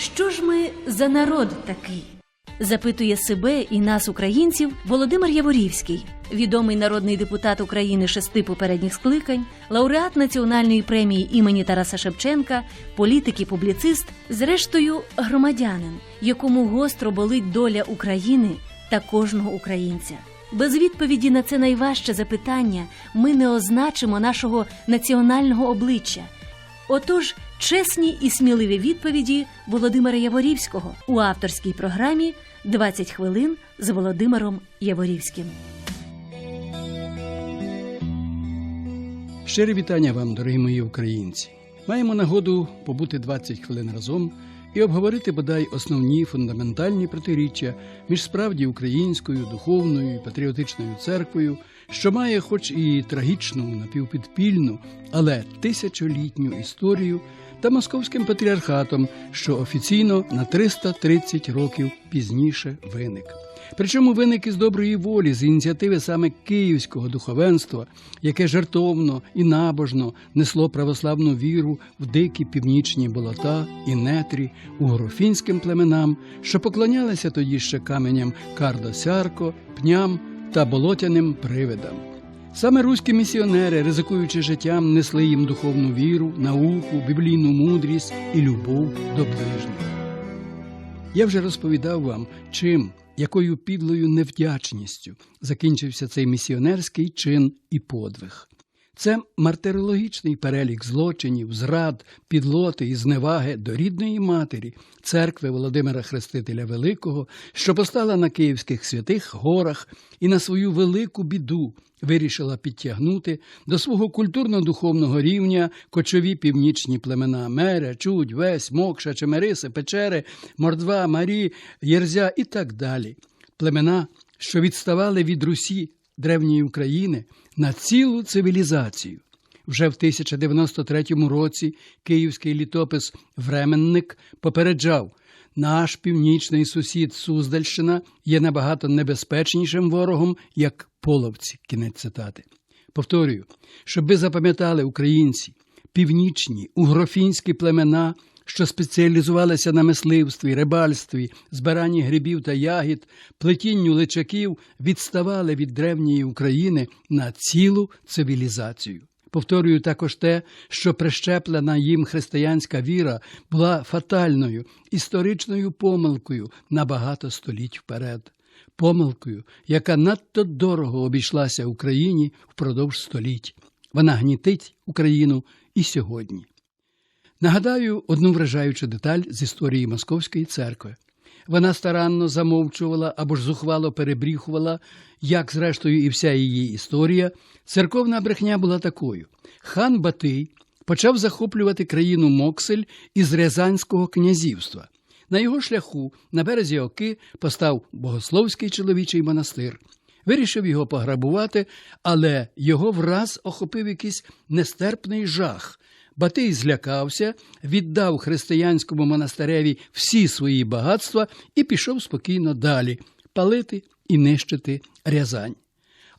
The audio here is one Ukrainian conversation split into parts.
Що ж ми за народ такий? Запитує себе і нас, українців, Володимир Яворівський, відомий народний депутат України шести попередніх скликань, лауреат національної премії імені Тараса Шевченка, політик і публіцист, зрештою громадянин, якому гостро болить доля України та кожного українця. Без відповіді на це найважче запитання ми не означимо нашого національного обличчя. Отож, чесні і сміливі відповіді Володимира Яворівського у авторській програмі «20 хвилин з Володимиром Яворівським. Щире вітання вам, дорогі мої українці. Маємо нагоду побути 20 хвилин разом і обговорити бодай основні фундаментальні протиріччя між справді українською, духовною і патріотичною церквою, що має, хоч і трагічну, напівпідпільну, але тисячолітню історію, та московським патріархатом, що офіційно на 330 років пізніше виник. Причому виник із доброї волі з ініціативи саме київського духовенства, яке жертовно і набожно несло православну віру в дикі північні болота і нетрі угрофінським племенам, що поклонялися тоді ще каменям Кардо-Сярко, пням та болотяним привидам. Саме руські місіонери, ризикуючи життям, несли їм духовну віру, науку, біблійну мудрість і любов до ближніх. Я вже розповідав вам, чим, якою підлою невдячністю закінчився цей місіонерський чин і подвиг. Це мартирологічний перелік злочинів, зрад, підлоти і зневаги до рідної матері, церкви Володимира Хрестителя Великого, що постала на Київських святих горах і на свою велику біду вирішила підтягнути до свого культурно-духовного рівня кочові північні племена Меря, Чудь, Весь, Мокша, Чемериси, Печери, Мордва, Марі, Єрзя і так далі. Племена, що відставали від Русі древньої України на цілу цивілізацію. Вже в 1093 році київський літопис Временник попереджав, наш північний сусід Суздальщина є набагато небезпечнішим ворогом, як половці. Кінець цитати. Повторюю, щоб ви запам'ятали українці, північні угрофінські племена, що спеціалізувалися на мисливстві, рибальстві, збиранні грибів та ягід, плетінню личаків, відставали від древньої України на цілу цивілізацію. Повторюю також те, що прищеплена їм християнська віра була фатальною історичною помилкою на багато століть вперед. Помилкою, яка надто дорого обійшлася Україні впродовж століть. Вона гнітить Україну і сьогодні. Нагадаю одну вражаючу деталь з історії Московської церкви. Вона старанно замовчувала або ж зухвало перебріхувала, як, зрештою, і вся її історія. Церковна брехня була такою: хан Батий почав захоплювати країну Моксель із Рязанського князівства. На його шляху на березі Оки постав богословський чоловічий монастир. Вирішив його пограбувати, але його враз охопив якийсь нестерпний жах. Батий злякався, віддав християнському монастиреві всі свої багатства і пішов спокійно далі палити і нищити Рязань.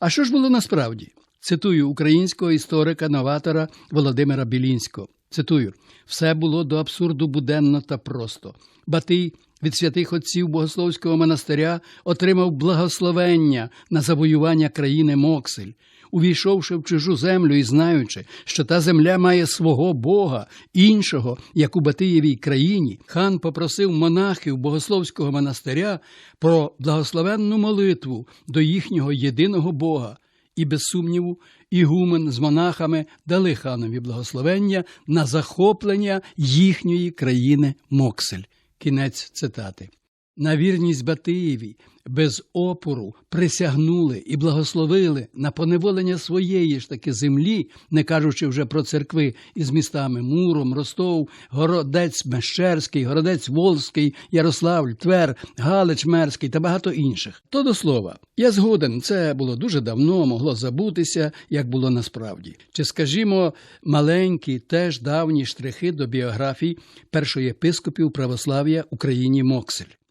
А що ж було насправді? Цитую українського історика-новатора Володимира Білінського. Цитую: все було до абсурду буденно та просто. Батий від святих отців Богословського монастиря отримав благословення на завоювання країни Моксель. Увійшовши в чужу землю і знаючи, що та земля має свого Бога, іншого, як у Батиєвій країні, хан попросив монахів Богословського монастиря про благословенну молитву до їхнього єдиного Бога. І, без сумніву, ігумен з монахами дали ханові благословення на захоплення їхньої країни Моксель. Кінець цитати. На вірність Батиєві без опору присягнули і благословили на поневолення своєї ж таки землі, не кажучи вже про церкви із містами Муром, Ростов, Городець Мещерський, Городець Волзький, Ярославль, Твер, Галич Мерський та багато інших. То до слова, я згоден, це було дуже давно, могло забутися, як було насправді. Чи, скажімо, маленькі, теж давні штрихи до біографій першоєпископів православ'я Україні Моксель.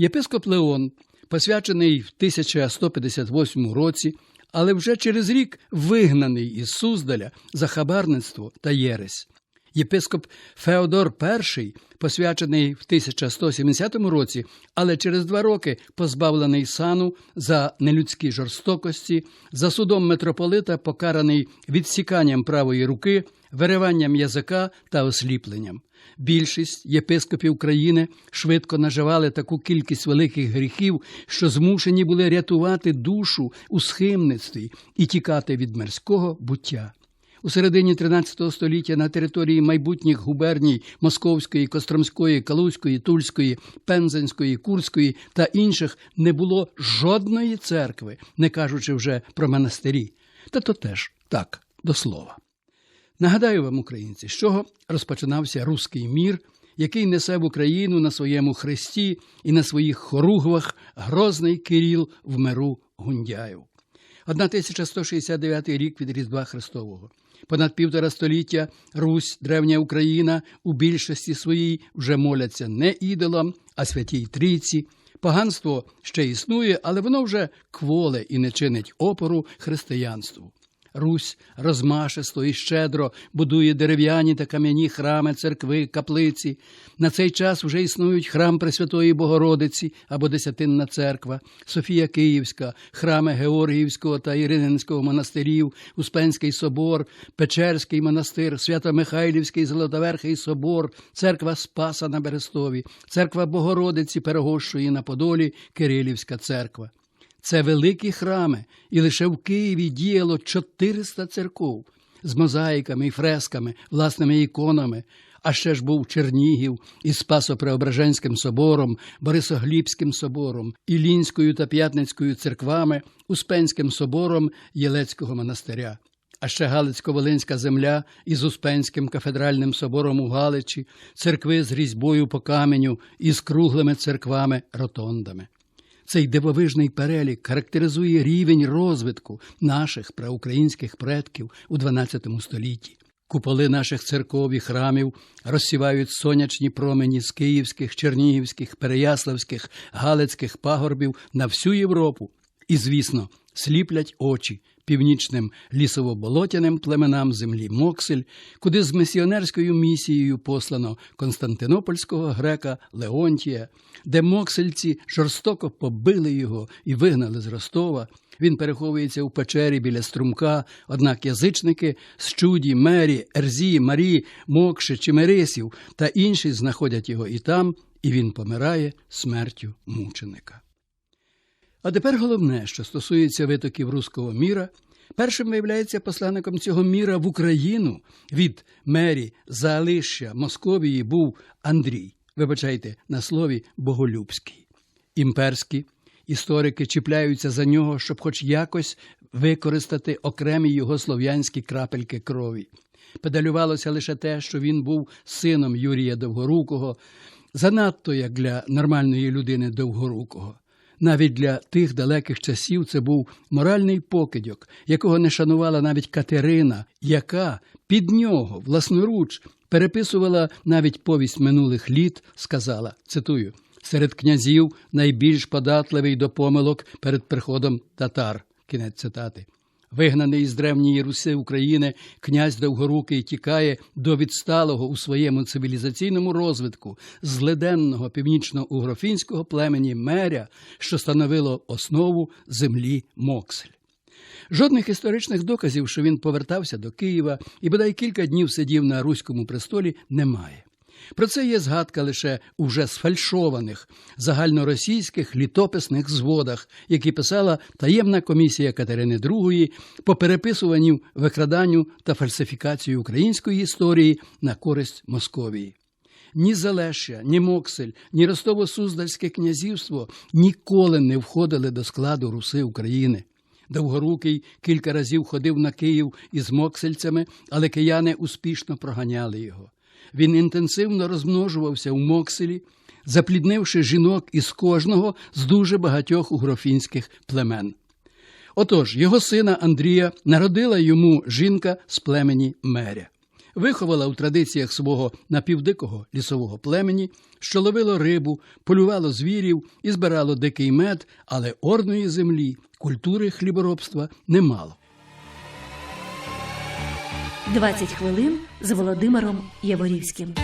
Єпископ Леон, посвячений в 1158 році, але вже через рік вигнаний із Суздаля за хабарництво та єресь. Єпископ Феодор І, посвячений в 1170 році, але через два роки позбавлений сану за нелюдські жорстокості, за судом митрополита покараний відсіканням правої руки, вириванням язика та осліпленням. Більшість єпископів країни швидко наживали таку кількість великих гріхів, що змушені були рятувати душу у схимництві і тікати від мирського буття. У середині 13 століття на території майбутніх губерній Московської, Костромської, Калузької, Тульської, Пензенської, Курської та інших не було жодної церкви, не кажучи вже про монастирі. Та то теж так, до слова. Нагадаю вам, українці, з чого розпочинався руський мір, який несе в Україну на своєму хресті і на своїх хоругвах грозний Кирил в миру Гундяєв. 1169 рік від Різдва Христового. Понад півтора століття Русь, древня Україна, у більшості своїй вже моляться не ідолам, а святій трійці. Поганство ще існує, але воно вже кволе і не чинить опору християнству. Русь розмашисто і щедро будує дерев'яні та кам'яні храми, церкви, каплиці. На цей час вже існують храм Пресвятої Богородиці або Десятинна церква, Софія Київська, храми Георгіївського та Ірининського монастирів, Успенський собор, Печерський монастир, Свято-Михайлівський Золотоверхий собор, церква Спаса на Берестові, церква Богородиці Перегощої на Подолі, Кирилівська церква. Це великі храми, і лише в Києві діяло 400 церков з мозаїками і фресками, власними іконами. А ще ж був Чернігів із Спасо-Преображенським собором, Борисоглібським собором, Ілінською та П'ятницькою церквами, Успенським собором Єлецького монастиря. А ще Галицько-Волинська земля із Успенським кафедральним собором у Галичі, церкви з різьбою по каменю і з круглими церквами-ротондами. Цей дивовижний перелік характеризує рівень розвитку наших проукраїнських предків у XII столітті. Куполи наших церков і храмів розсівають сонячні промені з київських, чернігівських, переяславських, галицьких пагорбів на всю Європу. І, звісно, сліплять очі північним лісово-болотяним племенам землі Моксель, куди з місіонерською місією послано константинопольського грека Леонтія, де моксельці жорстоко побили його і вигнали з Ростова. Він переховується у печері біля струмка, однак язичники з чуді, мері, Ерзі, Марі, Мокши, Чимерисів та інші знаходять його і там, і він помирає смертю мученика. А тепер головне, що стосується витоків руського міра, першим виявляється посланником цього міра в Україну від мері Залища Московії був Андрій. Вибачайте, на слові Боголюбський. Імперські історики чіпляються за нього, щоб хоч якось використати окремі його слов'янські крапельки крові. Педалювалося лише те, що він був сином Юрія Довгорукого, занадто як для нормальної людини Довгорукого. Навіть для тих далеких часів це був моральний покидьок, якого не шанувала навіть Катерина, яка під нього власноруч переписувала навіть повість минулих літ, сказала, цитую, серед князів найбільш податливий до помилок перед приходом татар. Кінець цитати. Вигнаний із древньої Руси України, князь Довгорукий тікає до відсталого у своєму цивілізаційному розвитку злиденного північно-угрофінського племені меря, що становило основу землі Моксель. Жодних історичних доказів, що він повертався до Києва і бодай кілька днів сидів на Руському престолі, немає. Про це є згадка лише у вже сфальшованих загальноросійських літописних зводах, які писала таємна комісія Катерини II по переписуванню, викраданню та фальсифікацію української історії на користь Московії. Ні Залеща, ні Моксель, ні Ростово-Суздальське князівство ніколи не входили до складу Руси України. Довгорукий кілька разів ходив на Київ із моксельцями, але кияни успішно проганяли його. Він інтенсивно розмножувався у Мокселі, запліднивши жінок із кожного з дуже багатьох угрофінських племен. Отож, його сина Андрія народила йому жінка з племені Меря. Виховала у традиціях свого напівдикого лісового племені, що ловило рибу, полювало звірів і збирало дикий мед, але орної землі, культури хліборобства не мало. 20 хвилин з Володимиром Яворівським.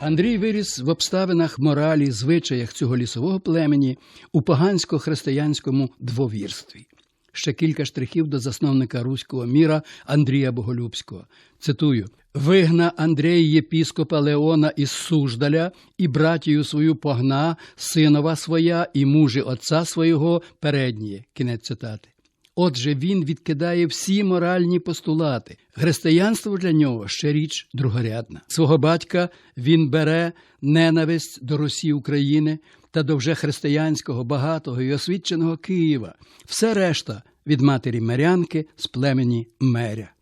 Андрій виріс в обставинах моралі, звичаях цього лісового племені у погансько-християнському двовірстві. Ще кілька штрихів до засновника руського міра Андрія Боголюбського. Цитую: Вигна Андрій єпіскопа Леона із Суждаля, і братію свою погна, синова своя, і мужі отця свого переднє. Кінець цитати. Отже, він відкидає всі моральні постулати. Християнство для нього ще річ другорядна. Свого батька він бере ненависть до Росії України та до вже християнського, багатого і освіченого Києва. Все решта від матері Мирянки з племені Меря.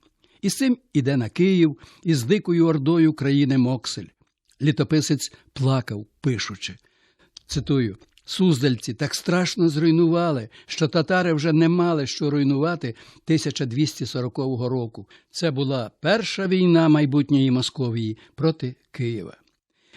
І з цим іде на Київ із дикою ордою країни Моксель. Літописець плакав, пишучи. Цитую. Суздальці так страшно зруйнували, що татари вже не мали що руйнувати 1240 року. Це була перша війна майбутньої Московії проти Києва.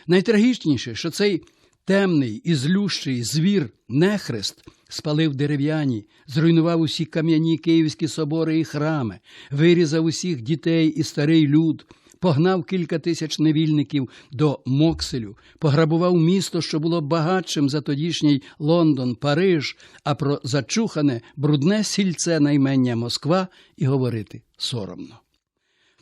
Найтрагічніше, що цей темний і злющий звір нехрест спалив дерев'яні, зруйнував усі кам'яні київські собори і храми, вирізав усіх дітей і старий люд, погнав кілька тисяч невільників до Мокселю, пограбував місто, що було багатшим за тодішній Лондон, Париж, а про зачухане брудне сільце наймення Москва і говорити соромно.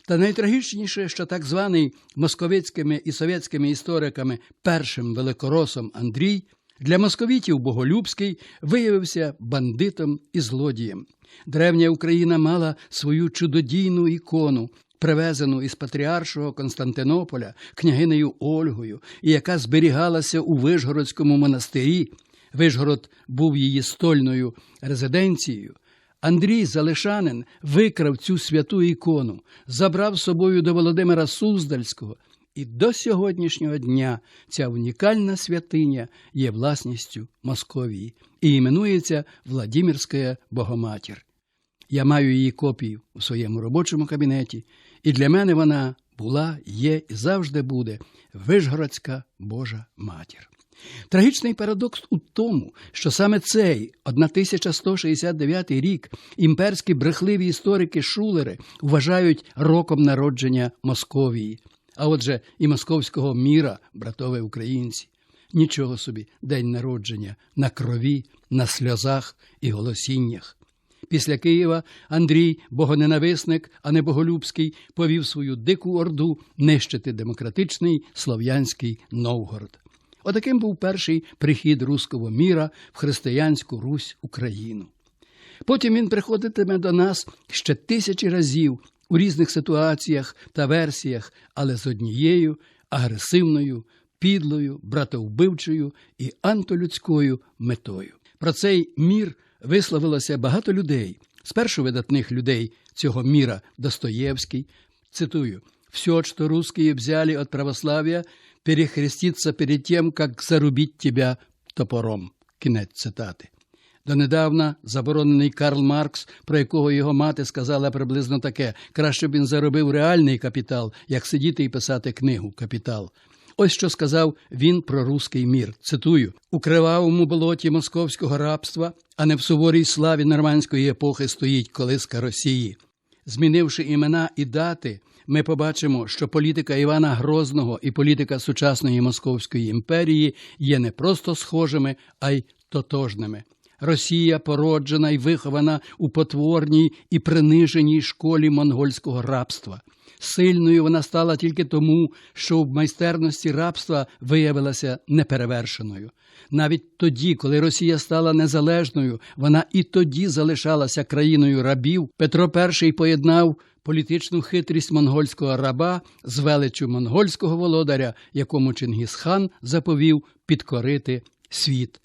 Та найтрагічніше, що так званий московицькими і совєтськими істориками першим великоросом Андрій для московітів Боголюбський виявився бандитом і злодієм. Древня Україна мала свою чудодійну ікону, привезену із патріаршого Константинополя княгинею Ольгою, і яка зберігалася у Вишгородському монастирі. Вишгород був її стольною резиденцією. Андрій Залишанин викрав цю святу ікону, забрав собою до Володимира Суздальського, і до сьогоднішнього дня ця унікальна святиня є власністю Московії і іменується Владимирська Богоматір. Я маю її копію у своєму робочому кабінеті, і для мене вона була, є і завжди буде Вишгородська Божа Матір. Трагічний парадокс у тому, що саме цей 1169 рік імперські брехливі історики Шулери вважають роком народження Московії, а отже, і московського міра, братове українці. Нічого собі, день народження на крові, на сльозах і голосіннях. Після Києва Андрій, богоненависник, а не боголюбський, повів свою дику орду нищити демократичний слов'янський Новгород. Отаким був перший прихід руського міра в християнську Русь Україну. Потім він приходитиме до нас ще тисячі разів у різних ситуаціях та версіях, але з однією агресивною, підлою, братовбивчою і антилюдською метою. Про цей мір висловилося багато людей. Спершу видатних людей цього міра Достоєвський, цитую, «Все, что русские взяли от православия, перехреститься перед тем, как зарубить тебя топором. Кінець цитати. Донедавна заборонений Карл Маркс, про якого його мати сказала приблизно таке: краще б він заробив реальний капітал, як сидіти і писати книгу Капітал. Ось що сказав він про руський мір. Цитую: у кривавому болоті московського рабства, а не в суворій славі нормандської епохи стоїть колиска Росії. Змінивши імена і дати, ми побачимо, що політика Івана Грозного і політика сучасної Московської імперії є не просто схожими, а й тотожними. Росія породжена і вихована у потворній і приниженій школі монгольського рабства. Сильною вона стала тільки тому, що в майстерності рабства виявилася неперевершеною. Навіть тоді, коли Росія стала незалежною, вона і тоді залишалася країною рабів. Петро І поєднав політичну хитрість монгольського раба з величчю монгольського володаря, якому Чингісхан заповів підкорити світ.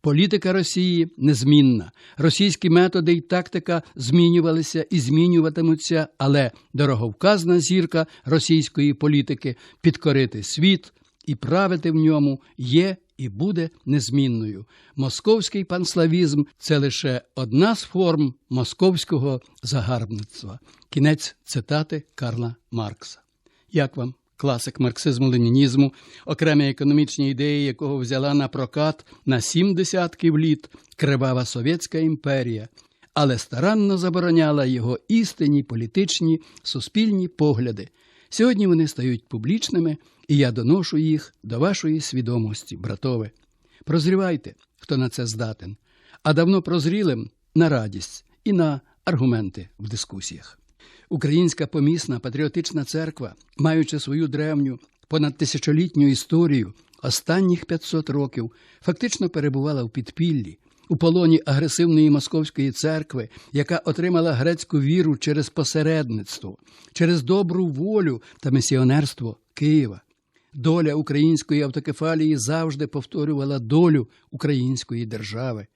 Політика Росії незмінна. Російські методи і тактика змінювалися і змінюватимуться, але дороговказна зірка російської політики підкорити світ і правити в ньому є і буде незмінною. Московський панславізм це лише одна з форм московського загарбництва. Кінець цитати Карла Маркса. Як вам? Класик марксизму-ленінізму, окремі економічні ідеї, якого взяла на прокат на сім десятків літ кривава Совєтська імперія, але старанно забороняла його істинні політичні суспільні погляди. Сьогодні вони стають публічними, і я доношу їх до вашої свідомості, братове. Прозрівайте, хто на це здатен, а давно прозрілим на радість і на аргументи в дискусіях. Українська помісна патріотична церква, маючи свою древню понад тисячолітню історію, останніх 500 років фактично перебувала в підпіллі, у полоні агресивної московської церкви, яка отримала грецьку віру через посередництво, через добру волю та місіонерство Києва. Доля української автокефалії завжди повторювала долю української держави.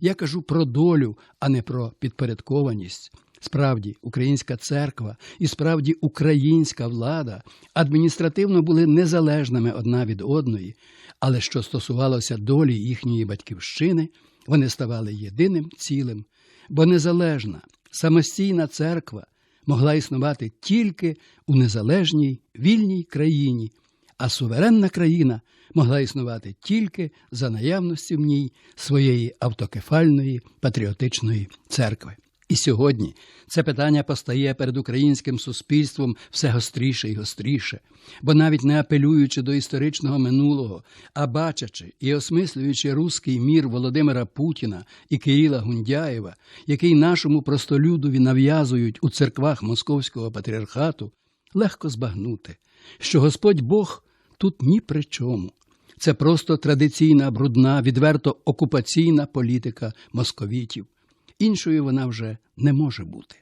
Я кажу про долю, а не про підпорядкованість. Справді, українська церква і справді українська влада адміністративно були незалежними одна від одної, але що стосувалося долі їхньої батьківщини, вони ставали єдиним цілим, бо незалежна, самостійна церква могла існувати тільки у незалежній вільній країні, а суверенна країна могла існувати тільки за наявності в ній своєї автокефальної патріотичної церкви. І сьогодні це питання постає перед українським суспільством все гостріше і гостріше, бо навіть не апелюючи до історичного минулого, а бачачи і осмислюючи руський мір Володимира Путіна і Киїла Гундяєва, який нашому простолюдові нав'язують у церквах Московського патріархату, легко збагнути, що Господь Бог тут ні при чому. Це просто традиційна, брудна, відверто окупаційна політика московітів. Іншою вона вже не може бути.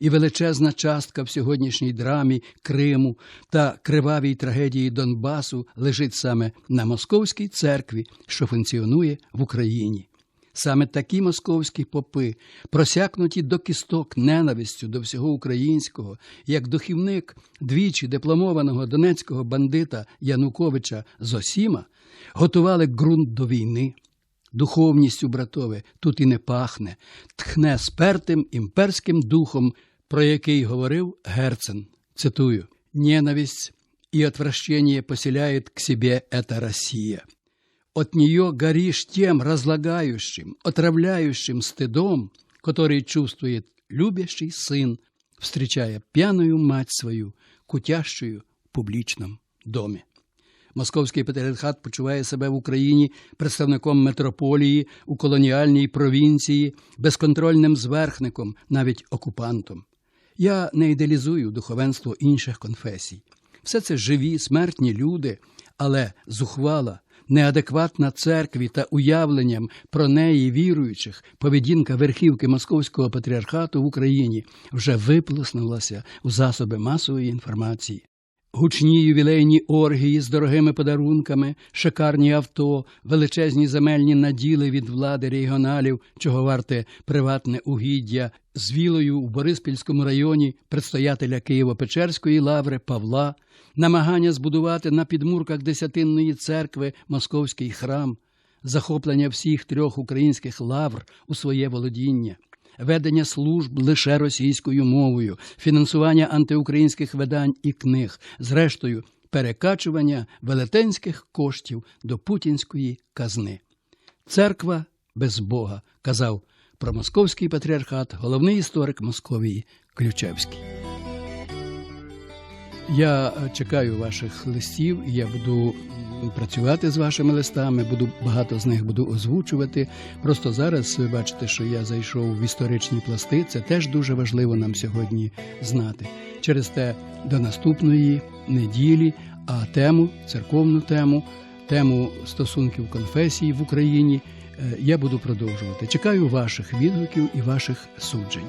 І величезна частка в сьогоднішній драмі Криму та кривавій трагедії Донбасу лежить саме на московській церкві, що функціонує в Україні. Саме такі московські попи, просякнуті до кісток ненавистю до всього українського, як духівник двічі дипломованого донецького бандита Януковича Зосіма, готували ґрунт до війни Духовністю, братове, тут і не пахне, тхне спертим імперським духом, про який говорив Герцен. Цитую: «Ненависть и отвращение поселяет к себе эта Россия. От нее горишь тем разлагающим, отравляющим стыдом, который чувствует любящий сын, встречая пьяную мать свою, кутящую в публичном доме. Московський патріархат почуває себе в Україні представником метрополії у колоніальній провінції, безконтрольним зверхником, навіть окупантом. Я не ідеалізую духовенство інших конфесій. Все це живі, смертні люди, але зухвала, неадекватна церкві та уявленням про неї віруючих поведінка верхівки Московського патріархату в Україні вже виплеснулася у засоби масової інформації. Гучні ювілейні оргії з дорогими подарунками, шикарні авто, величезні земельні наділи від влади регіоналів, чого варте приватне угіддя, з вілою у Бориспільському районі предстоятеля Києво-Печерської лаври Павла, намагання збудувати на підмурках Десятинної церкви московський храм, захоплення всіх трьох українських лавр у своє володіння ведення служб лише російською мовою, фінансування антиукраїнських видань і книг, зрештою, перекачування велетенських коштів до путінської казни. Церква без Бога, казав про московський патріархат, головний історик Московії Ключевський. Я чекаю ваших листів, і я буду працювати з вашими листами, буду багато з них буду озвучувати. Просто зараз ви бачите, що я зайшов в історичні пласти. Це теж дуже важливо нам сьогодні знати. Через те до наступної неділі, а тему, церковну тему, тему стосунків конфесії в Україні я буду продовжувати. Чекаю ваших відгуків і ваших суджень.